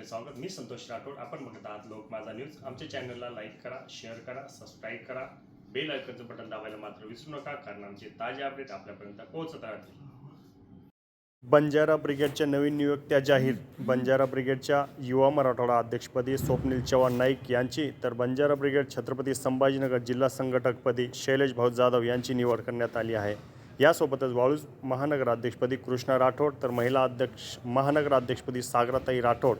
आपले स्वागत. मी संतोष राठोड. आपण बघत आहात लोक माझा न्यूज. आमच्या चॅनलला लाईक करा शेअर करा सबस्क्राईब करा. बेल आयकनचं बटन दाबायला मात्र विसरू नका कारण आमचे ताजे अपडेट आपल्यापर्यंत पोहोचत राहतील. बंजारा ब्रिगेडच्या नवीन नियुक्त्या जाहीर. बंजारा ब्रिगेडच्या युवा मराठवाडा अध्यक्षपदी स्वप्नील चव्हाण नाईक यांची तर बंजारा ब्रिगेड छत्रपती संभाजीनगर जिल्हा संघटकपदी शैलेश भाऊ जाधव यांची निवड करण्यात आली आहे. यासोबतच वाळूज महानगर अध्यक्षपदी कृष्णा राठोड तर महिला अध्यक्ष महानगर अध्यक्षपदी सागराताई राठोड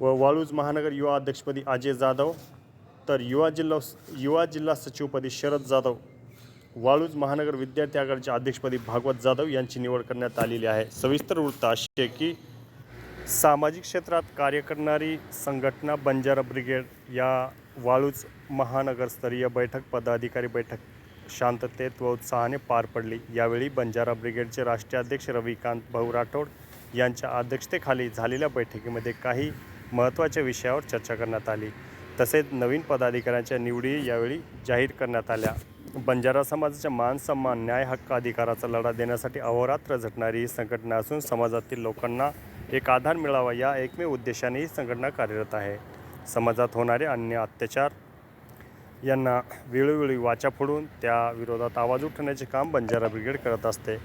व वाळूज महानगर युवा अध्यक्षपदी अजय जाधव तर युवा जिल्हा युवा जिल्हा सचिवपदी शरद जाधव वाळूज महानगर विद्यार्थी आघाडीच्या अध्यक्षपदी भागवत जाधव यांची निवड करण्यात आलेली आहे. सविस्तर वृत्त अशी आहे की सामाजिक क्षेत्रात कार्य करणारी संघटना बंजारा ब्रिगेड या वाळूज महानगरस्तरीय बैठक पदाधिकारी बैठक शांततेत व उत्साहाने पार पडली. यावेळी बंजारा ब्रिगेडचे राष्ट्रीय अध्यक्ष रविकांत भाऊ राठोड यांच्या अध्यक्षतेखाली झालेल्या बैठकीमध्ये काही महत्त्वाच्या विषयावर चर्चा करण्यात आली. तसेच नवीन पदाधिकाऱ्यांच्या निवडी यावेळी जाहीर करण्यात आल्या. बंजारा समाजाच्या मान सन्मान न्याय हक्क अधिकाराचा लढा देण्यासाठी अहोरात्र झटणारी ही संघटना असून समाजातील लोकांना एक आधार मिळावा या एकमेव उद्देशाने ही संघटना कार्यरत आहे. समाजात होणारे अन्य अत्याचार यांना वेळोवेळी वाचा फोडून त्या विरोधात आवाज उठवण्याचे काम बंजारा ब्रिगेड करत असते.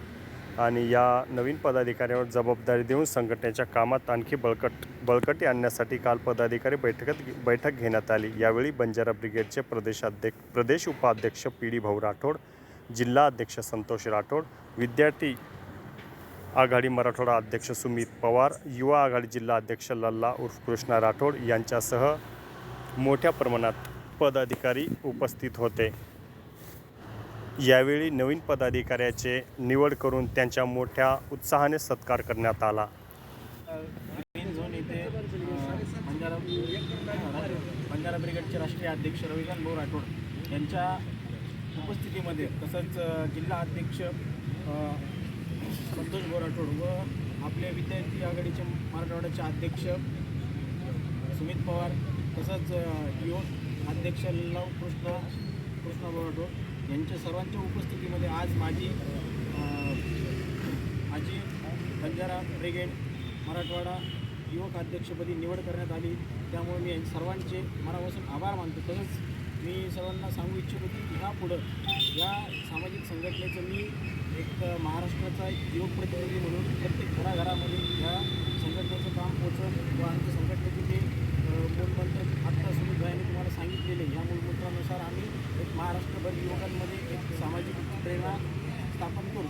आणि या नवीन पदाधिकाऱ्यांवर जबाबदारी देऊन संघटनेच्या कामात आणखी बळकट बळकटी आणण्यासाठी काल पदाधिकारी बैठकात बैठक घेण्यात आली. यावेळी बंजारा ब्रिगेडचे प्रदेशाध्यक्ष प्रदेश उपाध्यक्ष पी डी भाऊ राठोड जिल्हा अध्यक्ष संतोष राठोड विद्यार्थी आघाडी मराठवाडा अध्यक्ष सुमित पवार युवा आघाडी जिल्हा अध्यक्ष लल्ला उर्फ कृष्णा राठोड यांच्यासह मोठ्या प्रमाणात पदाधिकारी उपस्थित होते. यावेळी नवीन पदाधिकाऱ्याचे निवड करून त्यांच्या मोठ्या उत्साहाने सत्कार करण्यात आला. झोन इथे बंजारा बंजारा ब्रिगेडचे राष्ट्रीय अध्यक्ष रविकांत भाऊ राठोड यांच्या उपस्थितीमध्ये तसंच जिल्हा अध्यक्ष संतोष भाऊ राठोड व आपले विद्यार्थी आघाडीचे मराठवाड्याचे अध्यक्ष सुमित पवार तसंच युवक अध्यक्ष लव कृष्ण कृष्णभाऊ राठोड यांच्या सर्वांच्या उपस्थितीमध्ये आज माझी माझी बंजारा ब्रिगेड मराठवाडा युवक अध्यक्षपदी निवड करण्यात आली. त्यामुळे मी सर्वांचे मनापासून आभार मानतो. तसंच मी सर्वांना सांगू इच्छितो की ह्यापुढं या सामाजिक संघटनेचं मी एक महाराष्ट्राचा युवक प्रतिनिधी म्हणून प्रत्येक घराघरामध्ये या संघटनेचं काम पोचवून व आमच्या युवकांमध्ये एक सामाजिक प्रेरणा स्थापन करू